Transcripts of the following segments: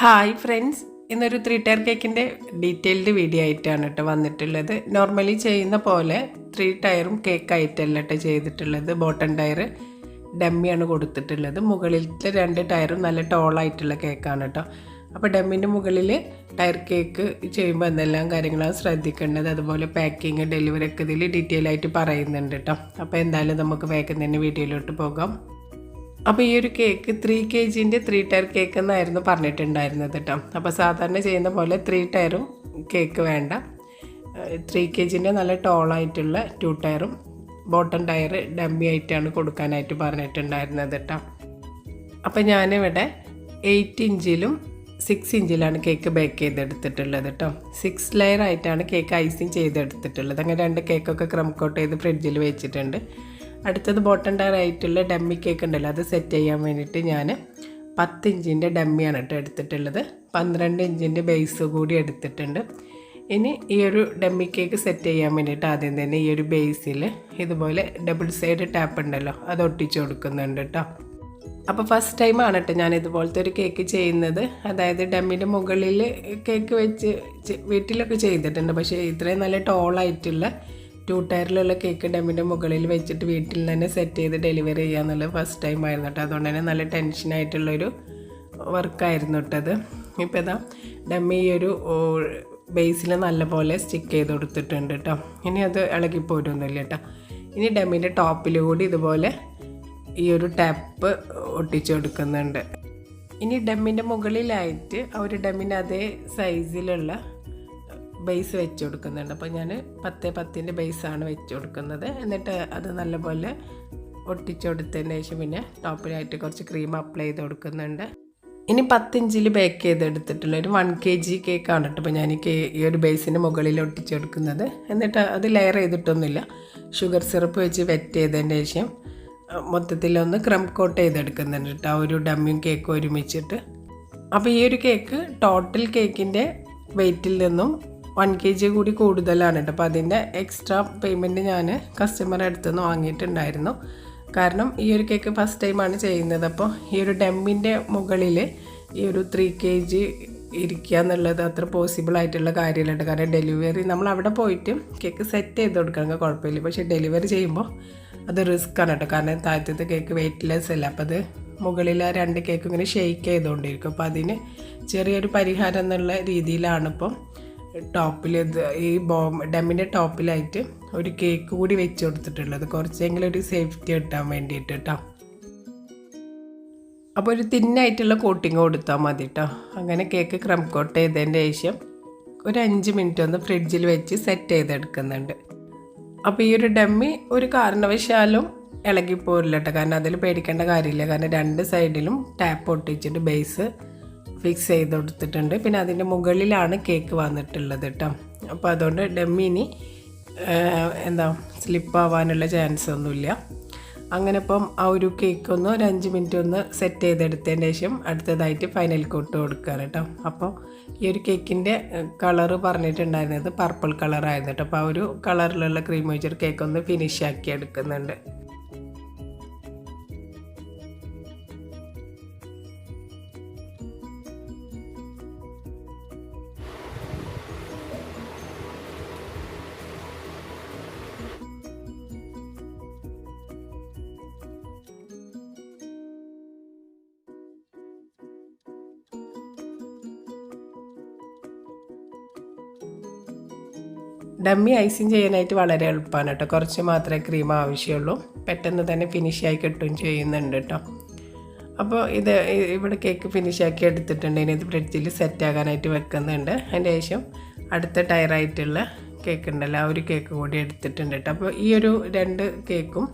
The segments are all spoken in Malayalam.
Hi friends. ഇന്നൊരു ത്രീ ടയർ കേക്കിന്റെ ഡീറ്റെയിൽഡ് വീഡിയോ ആയിട്ടാണ് കേട്ടോ വന്നിട്ടുള്ളത്. നോർമലി ചെയ്യുന്ന പോലെ ത്രീ ടയറും കേക്ക് ആയിട്ടല്ല കേട്ടോ ചെയ്തിട്ടുള്ളത്. ബോട്ടം ടയർ ഡമ്മിയാണ് കൊടുത്തിട്ടുള്ളത്. മുകളിലത്തെ രണ്ട് ടയറും നല്ല ടോളായിട്ടുള്ള കേക്കാണ് കേട്ടോ. അപ്പോൾ ഡമ്മിന്റെ മുകളിൽ ടയർ കേക്ക് ചെയ്യുമ്പോൾ എന്തെല്ലാം കാര്യങ്ങളാണ് ശ്രദ്ധിക്കേണ്ടത്? അതുപോലെ പാക്കിങ് ഡെലിവറി ഒക്കെ ഇതിൽ ഡീറ്റെയിൽ ആയിട്ട് പറയുന്നുണ്ട് കേട്ടോ. അപ്പോൾ എന്തായാലും നമുക്ക് വേഗം തന്നെ വീഡിയോയിലോട്ട് പോകാം. അപ്പോൾ ഈ ഒരു കേക്ക് ത്രീ കെ ജിന്റെ ത്രീ ടയർ കേക്ക് എന്നായിരുന്നു പറഞ്ഞിട്ടുണ്ടായിരുന്നത് കേട്ടോ. അപ്പോൾ സാധാരണ ചെയ്യുന്ന പോലെ ത്രീ ടയറും കേക്ക് വേണ്ട. ത്രീ കെ ജിന്റെ നല്ല ടോളായിട്ടുള്ള ടു ടയറും ബോട്ടം ടയർ ഡമ്മി ആയിട്ടാണ് കൊടുക്കാനായിട്ട് പറഞ്ഞിട്ടുണ്ടായിരുന്നത് കേട്ടോ. അപ്പോൾ ഞാനിവിടെ എയ്റ്റ് ഇഞ്ചിലും സിക്സ് ഇഞ്ചിലാണ് കേക്ക് ബേക്ക് ചെയ്തെടുത്തിട്ടുള്ളത് കേട്ടോ. സിക്സ് ലെയർ ആയിട്ടാണ് കേക്ക് ഐസിങ് ചെയ്തെടുത്തിട്ടുള്ളത്. അങ്ങനെ രണ്ട് കേക്കൊക്കെ ക്രം കോട്ട് ചെയ്ത് ഫ്രിഡ്ജിൽ വെച്ചിട്ടുണ്ട്. അടുത്തത് ബോട്ടം ടയർ ആയിട്ടുള്ള ഡമ്മി കേക്ക് ഉണ്ടല്ലോ അത് സെറ്റ് ചെയ്യാൻ വേണ്ടിയിട്ട് ഞാൻ പത്ത് ഇഞ്ചിന്റെ ഡമ്മിയാണ് കേട്ടോ എടുത്തിട്ടുള്ളത്. പന്ത്രണ്ട് ഇഞ്ചിന്റെ ബേസ് കൂടി എടുത്തിട്ടുണ്ട്. ഇനി ഈ ഒരു ഡമ്മി കേക്ക് സെറ്റ് ചെയ്യാൻ വേണ്ടിയിട്ട് ആദ്യം തന്നെ ഈ ഒരു ബേസിൽ ഇതുപോലെ ഡബിൾ സൈഡ് ടാപ്പ് ഉണ്ടല്ലോ അത് ഒട്ടിച്ചു കൊടുക്കുന്നുണ്ട് കേട്ടോ. അപ്പോൾ ഫസ്റ്റ് ടൈമാണ് കേട്ടോ ഞാൻ ഇതുപോലത്തെ ഒരു കേക്ക് ചെയ്യുന്നത്. അതായത് ഡമ്മിന്റെ മുകളിൽ കേക്ക് വെച്ച് വീട്ടിലൊക്കെ ചെയ്തിട്ടുണ്ട്. പക്ഷേ ഇത്രയും നല്ല ടോളായിട്ടുള്ള ടു ടയറിലുള്ള കേക്ക് ഡമ്മിന്റെ മുകളിൽ വെച്ചിട്ട് വീട്ടിൽ തന്നെ സെറ്റ് ചെയ്ത് ഡെലിവറി ചെയ്യാന്നുള്ളത് ഫസ്റ്റ് ടൈം ആയിരുന്നു കേട്ടോ അതുകൊണ്ട് തന്നെ നല്ല ടെൻഷനായിട്ടുള്ളൊരു വർക്കായിരുന്നു കേട്ടത് ഇപ്പോൾ ഇതാ ഡമ്മി ഈ ഒരു ബേസിൽ നല്ലപോലെ സ്റ്റിക്ക് ചെയ്ത് കൊടുത്തിട്ടുണ്ട് കേട്ടോ ഇനി അത് ഇളകി പോരൊന്നുമില്ല കേട്ടോ ഇനി ഡമ്മിന്റെ ടോപ്പിൽ കൂടി ഇതുപോലെ ഈ ഒരു ടാപ്പ് ഒട്ടിച്ചു കൊടുക്കുന്നുണ്ട്. ഇനി ഡമ്മിന്റെ മുകളിലായിട്ട് ആ ഒരു ഡമ്മിന്റെ അതേ സൈസിലുള്ള ബേസ് വെച്ച് കൊടുക്കുന്നുണ്ട്. അപ്പോൾ ഞാൻ പത്ത് പത്തിന്റെ ബേസാണ് വെച്ച് കൊടുക്കുന്നത്. എന്നിട്ട് അത് നല്ലപോലെ ഒട്ടിച്ചു കൊടുത്തതിന് ശേഷം പിന്നെ ടോപ്പിലായിട്ട് കുറച്ച് ക്രീം അപ്ലൈ ചെയ്ത് കൊടുക്കുന്നുണ്ട്. ഇനി പത്തിഞ്ചിൽ ബേക്ക് ചെയ്തെടുത്തിട്ടുള്ള ഒരു വൺ കെ ജി കേക്കാണ് കേട്ടോ ഞാൻ ഈ ഒരു ബേസിന് മുകളിൽ ഒട്ടിച്ചു കൊടുക്കുന്നത്. എന്നിട്ട് അത് ലെയർ ചെയ്തിട്ടൊന്നുമില്ല. ഷുഗർ സിറപ്പ് വെച്ച് വെറ്റ് ചെയ്തതിന് ശേഷം മൊത്തത്തിലൊന്ന് ക്രം കോട്ട് ചെയ്തെടുക്കുന്നുണ്ട് കേട്ടോ. ആ ഒരു ഡമ്മിയും കേക്കും ഒരുമിച്ചിട്ട്. അപ്പോൾ ഈ ഒരു കേക്ക് ടോട്ടൽ കേക്കിന്റെ വെയിറ്റിൽ നിന്നും വൺ കെ ജി കൂടി കൂടുതലാണ് കേട്ടോ. അപ്പോൾ അതിന്റെ എക്സ്ട്രാ പേയ്മെന്റ് ഞാൻ കസ്റ്റമറെ അടുത്ത് നിന്ന് വാങ്ങിയിട്ടുണ്ടായിരുന്നു. കാരണം ഈ ഒരു കേക്ക് ഫസ്റ്റ് ടൈമാണ് ചെയ്യുന്നത്. അപ്പോൾ ഈ ഒരു ഡെമ്മിന്റെ മുകളിൽ ഈ ഒരു ത്രീ കെ ജി ഇരിക്കുക എന്നുള്ളത് അത്ര പോസിബിൾ ആയിട്ടുള്ള കാര്യമല്ല കാരണം ഡെലിവറി നമ്മൾ അവിടെ പോയിട്ട് കേക്ക് സെറ്റ് ചെയ്ത് കൊടുക്കണമെങ്കിൽ കുഴപ്പമില്ല. പക്ഷേ ഡെലിവറി ചെയ്യുമ്പോൾ അത് റിസ്ക് ആണ് കേട്ടോ. കാരണം താഴത്തെ കേക്ക് വെയിറ്റ്ലെസ് അല്ല. അപ്പോൾ അത് മുകളിൽ ആ രണ്ട് കേക്ക് ഇങ്ങനെ ഷെയ്ക്ക് ചെയ്തുകൊണ്ടിരിക്കും. അപ്പോൾ അതിന് ചെറിയൊരു പരിഹാരം എന്നുള്ള രീതിയിലാണ് ഇപ്പം ടോപ്പിൽ ഈ ബോം ഡമ്മിന്റെ ടോപ്പിലായിട്ട് ഒരു കേക്ക് കൂടി വെച്ച് കൊടുത്തിട്ടുള്ളത്. കുറച്ചെങ്കിലും ഒരു സേഫ്റ്റി കിട്ടാൻ വേണ്ടിയിട്ട് കേട്ടോ അപ്പോൾ ഒരു തിന്നായിട്ടുള്ള കോട്ടിങ് കൊടുത്താൽ മതി കേട്ടോ അങ്ങനെ കേക്ക് ക്രം കോട്ട് ചെയ്തതിന്റെ ശേഷം ഒരു അഞ്ച് മിനിറ്റ് ഒന്ന് ഫ്രിഡ്ജിൽ വെച്ച് സെറ്റ് ചെയ്തെടുക്കുന്നുണ്ട്. അപ്പോൾ ഈ ഒരു ഡമ്മി ഒരു കാരണവശാലും ഇളകിപ്പോരില്ല കേട്ടോ കാരണം അതിൽ പേടിക്കേണ്ട കാര്യമില്ല. കാരണം രണ്ട് സൈഡിലും ടാപ്പ് ഒട്ടിച്ചിട്ട് ബേസ് ഫിക്സ് ചെയ്ത് കൊടുത്തിട്ടുണ്ട് പിന്നെ അതിന്റെ മുകളിലാണ് കേക്ക് വന്നിട്ടുള്ളത് കേട്ടോ അപ്പോൾ അതുകൊണ്ട് ഡമ്മിനി എന്താ സ്ലിപ്പാവാനുള്ള ചാൻസ് ഒന്നുമില്ല. അങ്ങനെ ഇപ്പം ആ ഒരു കേക്ക് ഒന്ന് ഒരു അഞ്ച് മിനിറ്റ് ഒന്ന് സെറ്റ് ചെയ്തെടുത്തതിന് ശേഷം അടുത്തതായിട്ട് ഫൈനൽ കോട്ട് കൊടുക്കുകയാണ് കേട്ടോ അപ്പോൾ ഈ ഒരു കേക്കിന്റെ കളറ് പറഞ്ഞിട്ടുണ്ടായിരുന്നത് പർപ്പിൾ കളറായിരുന്നു കേട്ടോ അപ്പോൾ ആ ഒരു കളറിലുള്ള ക്രീം വെച്ചൊരു കേക്ക് ഒന്ന് ഫിനിഷ് ആക്കി എടുക്കുന്നുണ്ട്. ഡമ്മി ഐസിങ് ചെയ്യാനായിട്ട് വളരെ എളുപ്പമാണ് കേട്ടോ. കുറച്ച് മാത്രമേ ക്രീം ആവശ്യമുള്ളൂ. പെട്ടെന്ന് തന്നെ ഫിനിഷ് ആയി കിട്ടുകയും ചെയ്യുന്നുണ്ട് കേട്ടോ. അപ്പോൾ ഇത് ഇവിടെ കേക്ക് ഫിനിഷ് ആക്കി എടുത്തിട്ടുണ്ട്. ഇനി ഇത് ഫ്രിഡ്ജിൽ സെറ്റ് ആകാനായിട്ട് വെക്കുന്നുണ്ട്. അതിന്റെ ശേഷം അടുത്ത ടയറായിട്ടുള്ള കേക്ക് ഉണ്ടല്ലോ ആ ഒരു കേക്ക് കൂടി എടുത്തിട്ടുണ്ട് കേട്ടോ. അപ്പോൾ ഈ ഒരു രണ്ട് കേക്കും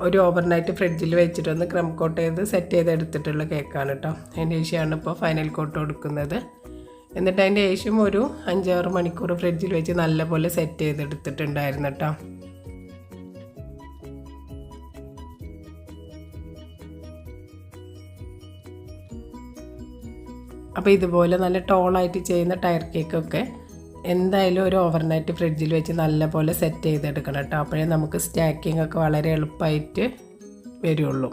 ഒരു ഓവർനൈറ്റ് ഫ്രിഡ്ജിൽ വെച്ചിട്ടൊന്ന് ക്രം കോട്ട് ചെയ്ത് സെറ്റ് ചെയ്ത് എടുത്തിട്ടുള്ള കേക്കാണ് കേട്ടോ. അതിന്റെ ശേഷമാണ് ഇപ്പോൾ ഫൈനൽ കോട്ട് കൊടുക്കുന്നത്. എന്നിട്ട് അതിന്റെ ശേഷം ഒരു അഞ്ചാറ് മണിക്കൂർ ഫ്രിഡ്ജിൽ വെച്ച് നല്ലപോലെ സെറ്റ് ചെയ്തെടുത്തിട്ടുണ്ടായിരുന്നു കേട്ടോ അപ്പോൾ ഇതുപോലെ നല്ല ടോളായിട്ട് ചെയ്യുന്ന ടയർ കേക്കൊക്കെ എന്തായാലും ഒരു ഓവർനൈറ്റ് ഫ്രിഡ്ജിൽ വെച്ച് നല്ലപോലെ സെറ്റ് ചെയ്തെടുക്കണം കേട്ടോ അപ്പോഴേ നമുക്ക് സ്റ്റാക്കിംഗ് ഒക്കെ വളരെ എളുപ്പമായിട്ട് വരുള്ളൂ.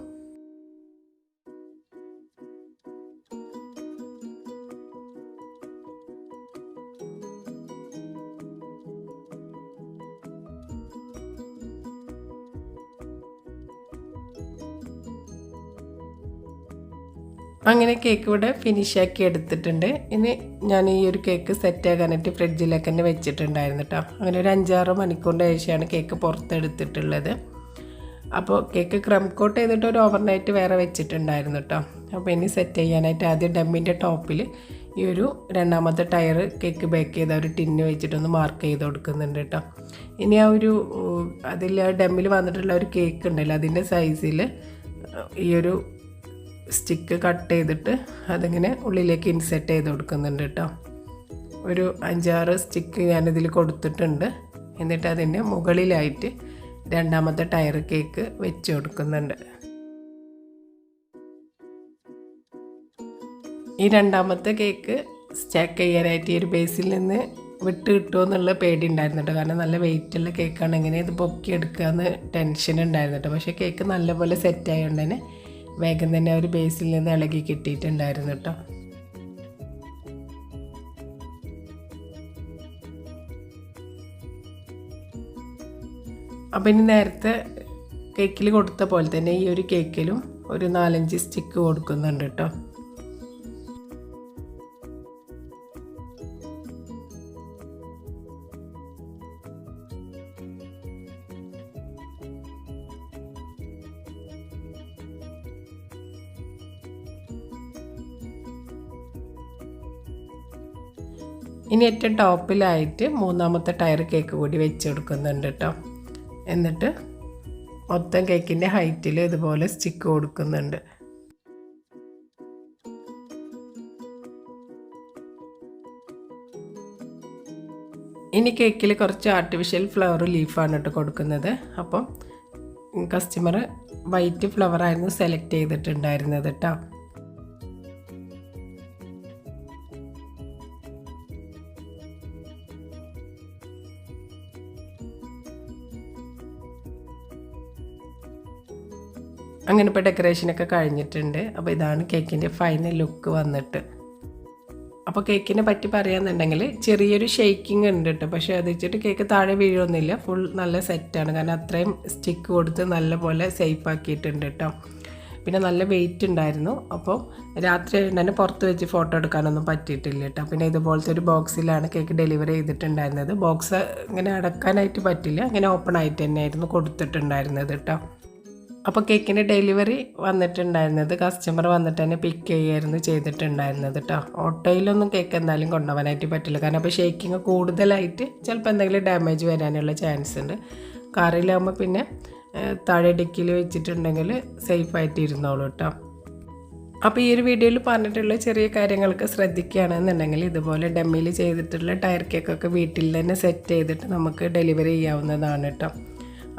അങ്ങനെ കേക്ക് ഇവിടെ ഫിനിഷാക്കി എടുത്തിട്ടുണ്ട്. ഇനി ഞാൻ ഈ ഒരു കേക്ക് സെറ്റ് ആക്കാനായിട്ട് ഫ്രിഡ്ജിലേക്ക് തന്നെ വെച്ചിട്ടുണ്ടായിരുന്നു കേട്ടോ അങ്ങനെ ഒരു അഞ്ചാറ് മണിക്കൂറിന്റെ ശേഷമാണ് കേക്ക് പുറത്തെടുത്തിട്ടുള്ളത്. അപ്പോൾ കേക്ക് ക്രം കോട്ട് ചെയ്തിട്ട് ഒരു ഓവർനൈറ്റ് വേറെ വെച്ചിട്ടുണ്ടായിരുന്നു കേട്ടോ അപ്പോൾ ഇനി സെറ്റ് ചെയ്യാനായിട്ട് ആദ്യം ഡമ്മിന്റെ ടോപ്പിൽ ഈ ഒരു രണ്ടാമത്തെ ടയർ കേക്ക് ബേക്ക് ചെയ്ത ഒരു ടിന്ന് വെച്ചിട്ടൊന്ന് മാർക്ക് ചെയ്ത് കൊടുക്കുന്നുണ്ട് കേട്ടോ ഇനി ആ ഒരു അതിൽ ഡമ്മിൽ വന്നിട്ടുള്ള ഒരു കേക്ക് ഉണ്ടല്ലോ അതിന്റെ സൈസിൽ ഈ ഒരു സ്റ്റിക്ക് കട്ട് ചെയ്തിട്ട് അതിങ്ങനെ ഉള്ളിലേക്ക് ഇൻസെർട്ട് ചെയ്ത് കൊടുക്കുന്നുണ്ട് കേട്ടോ. ഒരു അഞ്ചാറ് സ്റ്റിക്ക് ഞാനിതിൽ കൊടുത്തിട്ടുണ്ട്. എന്നിട്ട് അതിന്റെ മുകളിലായിട്ട് രണ്ടാമത്തെ ടയർ കേക്ക് വെച്ച് കൊടുക്കുന്നുണ്ട്. ഈ രണ്ടാമത്തെ കേക്ക് സ്റ്റാക്ക് ചെയ്യാനായിട്ട് ഈ ഒരു ബേസിൽ നിന്ന് വിട്ട് കിട്ടുമോ എന്നുള്ള പേടി ഉണ്ടായിരുന്നു കേട്ടോ. കാരണം നല്ല വെയിറ്റുള്ള കേക്കാണ്. എങ്ങനെ ഇത് പൊക്കിയെടുക്കുക എന്ന് ടെൻഷൻ ഉണ്ടായിരുന്നു കേട്ടോ. പക്ഷേ കേക്ക് നല്ലപോലെ സെറ്റ് ആയതുകൊണ്ട് തന്നെ വേഗം തന്നെ ഒരു ബേസിൽ നിന്ന് ഇളകി കിട്ടിയിട്ടുണ്ടായിരുന്നു കേട്ടോ അപ്പം ഇനി നേരത്തെ കേക്കിൽ കൊടുത്ത പോലെ തന്നെ ഈ ഒരു കേക്കിലും ഒരു നാലഞ്ച് സ്റ്റിക്ക് കൊടുക്കുന്നുണ്ട് കേട്ടോ ഇനി ഏറ്റവും ടോപ്പിലായിട്ട് മൂന്നാമത്തെ ടയർ കേക്ക് കൂടി വെച്ച് കൊടുക്കുന്നുണ്ട് കേട്ടോ എന്നിട്ട് മൊത്തം കേക്കിന്റെ ഹൈറ്റിൽ ഇതുപോലെ സ്റ്റിക്ക് കൊടുക്കുന്നുണ്ട്. ഇനി കേക്കിൽ കുറച്ച് ആർട്ടിഫിഷ്യൽ ഫ്ലവർ ലീഫാണ് കേട്ടോ കൊടുക്കുന്നത്. അപ്പം കസ്റ്റമർ വൈറ്റ് ഫ്ലവറായിരുന്നു സെലക്ട് ചെയ്തിട്ടുണ്ടായിരുന്നത് കേട്ടോ അങ്ങനെ ഇപ്പോൾ ഡെക്കറേഷനൊക്കെ കഴിഞ്ഞിട്ടുണ്ട്. അപ്പോൾ ഇതാണ് കേക്കിന്റെ ഫൈനൽ ലുക്ക് വന്നിട്ട്. അപ്പോൾ കേക്കിനെ പറ്റി പറയാന്നുണ്ടെങ്കിൽ ചെറിയൊരു ഷെയ്ക്കിംഗ് ഉണ്ട് കേട്ടോ പക്ഷേ അത് വെച്ചിട്ട് കേക്ക് താഴെ വീഴൊന്നുമില്ല. ഫുൾ നല്ല സെറ്റാണ് കാരണം അത്രയും സ്റ്റിക്ക് കൊടുത്ത് നല്ല പോലെ സേഫ് ആക്കിയിട്ടുണ്ട് കേട്ടോ പിന്നെ നല്ല വെയിറ്റ് ഉണ്ടായിരുന്നു. അപ്പോൾ രാത്രി തന്നെ പുറത്ത് വെച്ച് ഫോട്ടോ എടുക്കാനൊന്നും പറ്റിയിട്ടില്ല കേട്ടോ പിന്നെ ഇതുപോലത്തെ ഒരു ബോക്സിലാണ് കേക്ക് ഡെലിവറി ചെയ്തിട്ടുണ്ടായിരുന്നത്. ബോക്സ് ഇങ്ങനെ അടക്കാനായിട്ട് പറ്റില്ല. അങ്ങനെ ഓപ്പൺ ആയിട്ട് തന്നെയായിരുന്നു കൊടുത്തിട്ടുണ്ടായിരുന്നത് കേട്ടോ അപ്പോൾ കേക്കിന്റെ ഡെലിവറി വന്നിട്ടുണ്ടായിരുന്നത് കസ്റ്റമർ വന്നിട്ട് തന്നെ പിക്ക് ചെയ്യായിരുന്നു ചെയ്തിട്ടുണ്ടായിരുന്നത് കേട്ടോ ഓട്ടോയിലൊന്നും കേക്ക് എന്തായാലും കൊണ്ടുപോകാനായിട്ട് പറ്റില്ല. കാരണം അപ്പോൾ ഷേക്കിങ് കൂടുതലായിട്ട് ചിലപ്പോൾ എന്തെങ്കിലും ഡാമേജ് വരാനുള്ള ചാൻസ് ഉണ്ട്. കാറിലാകുമ്പോൾ പിന്നെ താഴെ ഡിക്കിൽ വെച്ചിട്ടുണ്ടെങ്കിൽ സേഫ് ആയിട്ട് ഇരുന്നോളൂ കേട്ടോ അപ്പോൾ ഈ ഒരു വീഡിയോയിൽ പറഞ്ഞിട്ടുള്ള ചെറിയ കാര്യങ്ങൾക്ക് ശ്രദ്ധിക്കുകയാണെന്നുണ്ടെങ്കിൽ ഇതുപോലെ ഡമ്മിയിൽ ചെയ്തിട്ടുള്ള ടയർ കേക്കൊക്കെ വീട്ടിൽ തന്നെ സെറ്റ് ചെയ്തിട്ട് നമുക്ക് ഡെലിവറി ചെയ്യാവുന്നതാണ് കേട്ടോ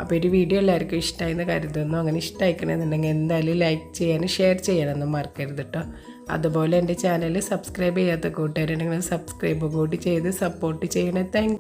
അപ്പോൾ ഒരു വീഡിയോ എല്ലാവർക്കും ഇഷ്ടമായെന്ന് കരുതുന്നു. അങ്ങനെ ഇഷ്ടമായിക്കണമെന്നുണ്ടെങ്കിൽ എന്തായാലും ലൈക്ക് ചെയ്യാനും ഷെയർ ചെയ്യാനൊന്നും മറക്കരുത് കേട്ടോ അതുപോലെ എന്റെ ചാനൽ സബ്സ്ക്രൈബ് ചെയ്യാത്ത കൂട്ടുകാരുണ്ടെങ്കിൽ സബ്സ്ക്രൈബ് കൂടി ചെയ്ത് സപ്പോർട്ട് ചെയ്യണേ. താങ്ക്